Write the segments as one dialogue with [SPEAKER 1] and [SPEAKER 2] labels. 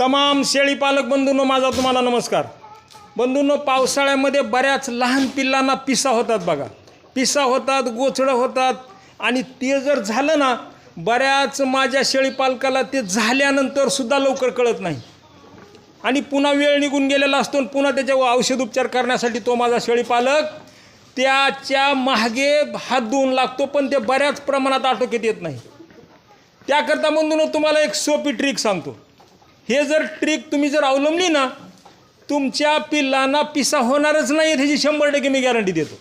[SPEAKER 1] तमाम शेळी पालक बंधूंनो माझा तुम्हाला नमस्कार. बंधूंनो पावसाळ्यामध्ये बऱ्याच लहान पिल्लांना पिसा होतात बघा. पिसा होतात गोचडं होतात. आणि ते जर झालं ना बऱ्याच माझ्या शेळी पालकाला ते झाल्यानंतर सुद्धा लवकर कळत नाही. आणि पुन्हा वेळ निघून गेलेला असतो आणि पुन्हा त्याच्यावर औषध उपचार करण्यासाठी तो माझा शेळी पालक त्याच्यामागे हात धुवून लागतो पण ते बऱ्याच प्रमाणात आटोक्यात येत नाही. त्याकरता म्हणून तुम्हाला एक सोपी ट्रिक सांगतो. हे जर ट्रिक तुम्ही जर अवलंबली ना तुमच्या पिल्लांना पिसा होणारच नाही ह्याची शंभर टक्के मी गॅरंटी देतो.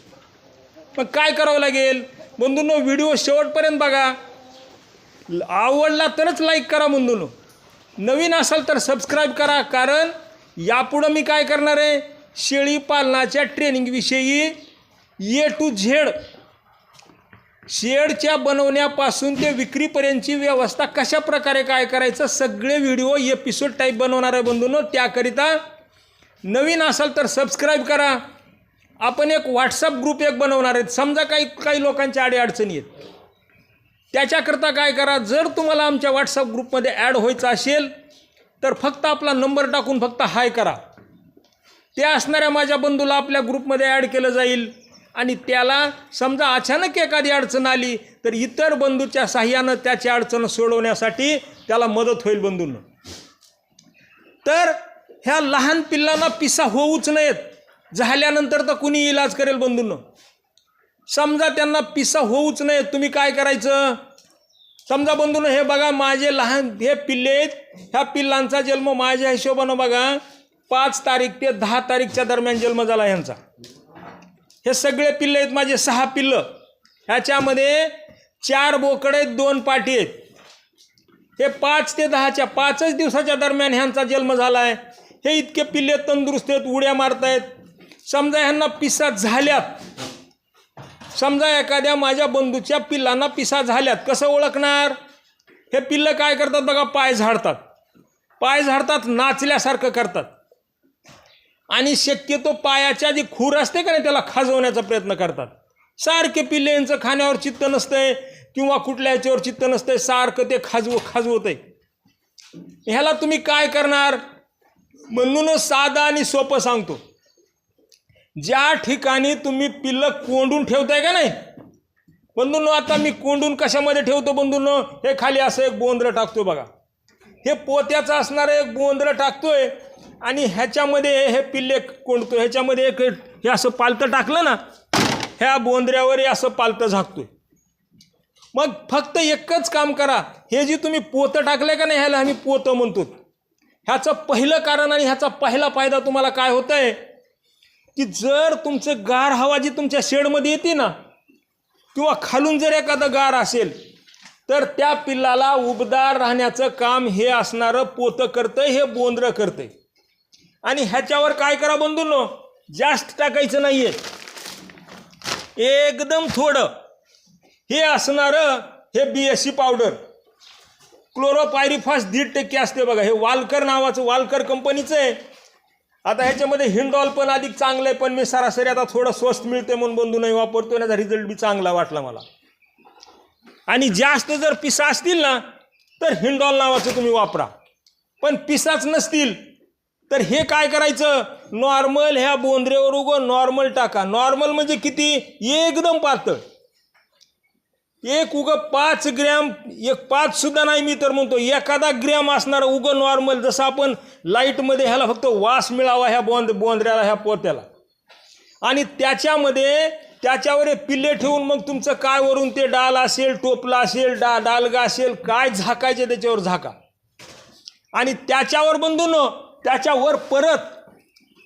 [SPEAKER 1] पण काय करावं लागेल? बंधूंनो व्हिडिओ शेवटपर्यंत बघा. आवडला तरच लाईक करा बंधूंनो. नवीन असाल तर सबस्क्राईब करा कारण यापुढं मी काय करणार आहे? शेळी पालनाच्या ट्रेनिंगविषयी ए टू झेड शेडच्या बनवण्यापासून ते विक्रीपर्यंतची व्यवस्था कशा प्रकारे काय करायचं सगळे व्हिडिओ एपिसोड टाईप बनवणार आहे बंधूंनो. त्याकरिता नवीन असाल तर सबस्क्राईब करा. आपण एक व्हॉट्सअप ग्रुप एक बनवणार आहेत. समजा काही काही लोकांच्या अडीअडचणी आहेत. त्याच्याकरता काय करा जर तुम्हाला आमच्या व्हॉट्सअप ग्रुपमध्ये ॲड व्हायचं असेल तर फक्त आपला नंबर टाकून फक्त हाय करा. त्या असणाऱ्या माझ्या बंधूला आपल्या ग्रुपमध्ये ॲड केलं जाईल. आणि त्याला समजा अचानक एखादी अडचण आली तर इतर बंधूच्या साह्यानं त्याची अडचण सोडवण्यासाठी त्याला मदत होईल बंधूंना. तर ह्या लहान पिल्लांना पिसा होऊच नयेत. झाल्यानंतर तर कुणी इलाज करेल बंधूंना. समजा त्यांना पिसा होऊच नयेत तुम्ही काय करायचं? समजा बंधून हे बघा माझे लहान हे पिल्ले आहेत. ह्या पिल्लांचा जन्म माझ्या हिशोबानं बघा पाच तारीख ते दहा तारीखच्या दरम्यान जन्म झाला ह्यांचा. हे सगळे पिल्ले आहेत माझे सहा पिल्लं. ह्याच्यामध्ये चार बोकडे आहेत दोन पाठी आहेत. हे पाच ते दहाच्या पाचच दिवसाच्या दरम्यान ह्यांचा जन्म झाला आहे हे इतके पिल्ले तंदुरुस्त आहेत उड्या मारतायत. समजा ह्यांना पिसा झाल्यात. समजा एखाद्या माझ्या बंधूच्या पिल्लांना पिसा झाल्यात. कसं ओळखणार? हे पिल्लं काय करतात बघा पाय झाडतात. पाय झाडतात नाचल्यासारखं करतात. आणि शक्यतो पायाच्या जी खूर असते का नाही त्याला खाजवण्याचा प्रयत्न करतात. सारखे पिल्ल्यांचं खाण्यावर चित्त नसतंय किंवा कुठल्या याच्यावर चित्त नसतंय सारखं ते खाजव खाजवत आहे ह्याला तुम्ही काय करणार? म्हणूनच साधा आणि सोपं सांगतो. ज्या ठिकाणी तुम्ही पिल्लं कोंडून ठेवताय का नाही? बंधूंनो आता मी कोंडून कशामध्ये ठेवतो बंधूंनो? हे खाली असं एक बोंद्र टाकतो बघा. हे पोत्याचं असणारं एक बोंद्र टाकतोय. आणि ह्याच्यामध्ये हे पिल्ले कोंडतो ह्याच्यामध्ये एक हे असं पालतं टाकलं ना ह्या बोंदऱ्यावर हे असं पालतं झाकतोय. मग फक्त एकच काम करा. हे जी तुम्ही पोतं टाकलंय का नाही ह्याला आम्ही पोतं म्हणतो. ह्याचं पहिलं कारण आणि ह्याचा पहिला फायदा तुम्हाला काय होत आहे की जर तुमचं गार हवा जी तुमच्या शेडमध्ये येते ना किंवा खालून जर एखादं गार असेल तर त्या पिल्लाला उबदार राहण्याचं काम हे असणारं पोतं करतं हे बोंद्र करतंय. आणि ह्याच्यावर काय करा बंधूंनो? जास्त टाकायचं नाहीये. एकदम थोडं. हे असणारं हे B S C powder chlorpyrifos दीड टक्के असते बघा. हे वालकर नावाचं वालकर कंपनीचं आहे. आता ह्याच्यामध्ये हिंडॉल पण अधिक चांगलं आहे पण मी सरासरी आता थोडं स्वस्त मिळते म्हणून बंधू नाही वापरतो याचा रिझल्ट बी चांगला वाटला मला. आणि जास्त जर पिसा असतील ना तर हिंडॉल नावाचं तुम्ही वापरा. पण पिसाच नसतील तर हे काय करायचं? नॉर्मल ह्या बोंद्रेवर उगं नॉर्मल टाका. नॉर्मल म्हणजे किती? एकदम पातळ. एक उगं पाच ग्रॅम एक पाच सुद्धा नाही मी तर म्हणतो. एखादा ग्रॅम असणारा उगं नॉर्मल जसं आपण लाईटमध्ये ह्याला फक्त वास मिळावा ह्या बोंद बोंद्र्याला ह्या पोत्याला. आणि त्याच्यामध्ये त्याच्यावर एक पिल्ले ठेवून मग तुमचं काय वरून ते डाल असेल टोपला असेल डा डालगा असेल काय झाकायचे त्याच्यावर झाका. आणि त्याच्यावर बंधून त्याच्यावर परत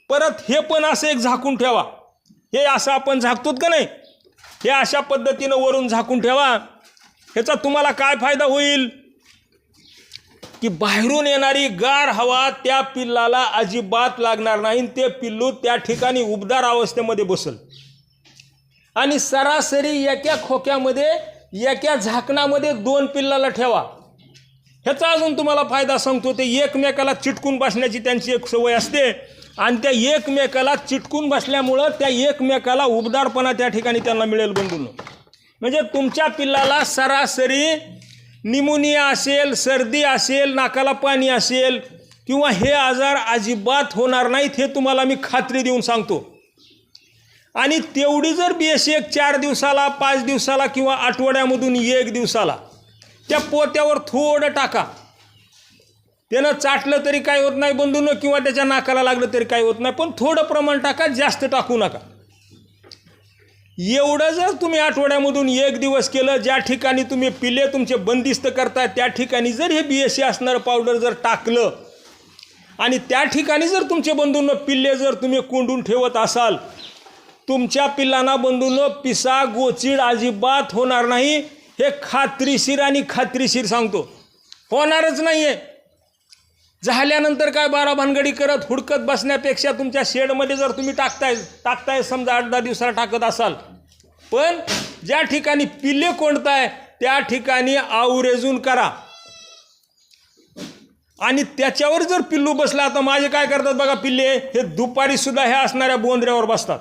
[SPEAKER 1] परत हे पण असं एक झाकून ठेवा. हे असं आपण झाकतोत का नाही? हे अशा पद्धतीनं वरून झाकून ठेवा. ह्याचा तुम्हाला काय फायदा होईल? की बाहेरून येणारी गार हवा त्या पिल्लाला अजिबात लागणार नाही ते पिल्लू त्या ठिकाणी उबदार अवस्थेमध्ये बसल. आणि सरासरी एका खोक्यामध्ये एका झाकणामध्ये दोन पिल्लाला ठेवा. ह्याचा अजून तुम्हाला फायदा सांगतो ते एकमेकाला चिटकून बसण्याची त्यांची एक सवय असते. आणि त्या एकमेकाला चिटकून बसल्यामुळं त्या एकमेकाला उबदारपणा त्या ठिकाणी त्यांना मिळेल बंधून. म्हणजे तुमच्या पिल्लाला सरासरी निमोनिया असेल सर्दी असेल नाकाला पाणी असेल किंवा हे आजार अजिबात होणार नाहीत हे तुम्हाला मी खात्री देऊन सांगतो. आणि तेवढी जर बी एस एक चार दिवसाला पाच दिवसाला किंवा आठवड्यामधून एक दिवसाला त्या पोत्यावर थोडं टाका. त्यानं चाटलं तरी काय होत नाही बंधून किंवा त्याच्या नाकाला लागलं तरी काय होत नाही पण थोडं प्रमाण टाका जास्त टाकू नका. एवढं जर तुम्ही आठवड्यामधून एक दिवस केलं ज्या ठिकाणी तुम्ही पिल्ले तुमचे बंदिस्त करताय त्या ठिकाणी जर हे बी एस सी असणारं पावडर जर टाकलं आणि त्या ठिकाणी जर तुमचे बंधूंनं पिल्ले जर तुम्ही कोंडून ठेवत असाल तुमच्या पिल्लांना बंधूंनो पिसा गोचिड अजिबात होणार नाही. हे खात्रीशीर आणि खात्रीशीर सांगतो. होणारच नाही आहे झाल्यानंतर काय बारा भानगडी करत हुडकत बसण्यापेक्षा तुमच्या शेडमध्ये जर तुम्ही टाकताय टाकताय समजा आठ दहा दिवसाला टाकत असाल. पण ज्या ठिकाणी पिल्ले कोणताय त्या ठिकाणी आवरेजून करा. आणि त्याच्यावर जर पिल्लू बसला तर माझे काय करतात बघा पिल्ले हे दुपारी सुद्धा हे असणाऱ्या बोंदऱ्यावर बसतात.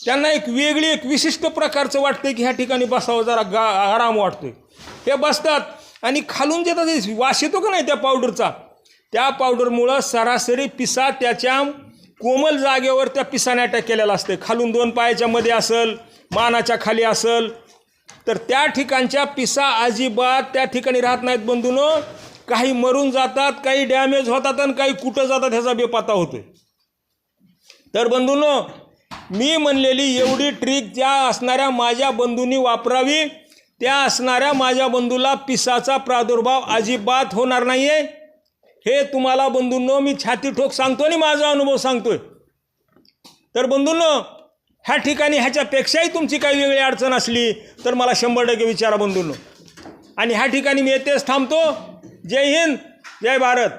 [SPEAKER 1] त्यांना एक वेगळी एक विशिष्ट प्रकारचं वाटतं की ह्या ठिकाणी बसावं जरा गा आराम वाटतोय. ते बसतात आणि खालून जे वास येतो का नाही त्या पावडरचा त्या पावडरमुळं सरासरी पिसा त्याच्या कोमल जागेवर त्या पिसाने अटॅक केलेला असते खालून दोन पायाच्या मध्ये असेल मानाच्या खाली असेल तर त्या ठिकाणच्या पिसा अजिबात त्या ठिकाणी राहत नाहीत बंधून. काही मरून जातात काही डॅमेज होतात आणि काही कुठं जातात ह्याचा बेपाता होतोय. तर बंधूंनो मी म्हणलेली एवढी ट्रिक ज्या असणाऱ्या माझ्या बंधूंनी वापरावी त्या असणाऱ्या माझ्या बंधूला पिसाचा प्रादुर्भाव अजिबात होणार नाही आहे हे तुम्हाला बंधूंनो मी छाती ठोक सांगतो आणि माझा अनुभव सांगतोय. तर बंधूंनो ह्या ठिकाणी ह्याच्यापेक्षाही तुमची काही वेगळी अडचण असली तर मला शंभर टक्के विचारा बंधूंनो. आणि ह्या ठिकाणी मी येतेच थांबतो. जय हिंद जय भारत.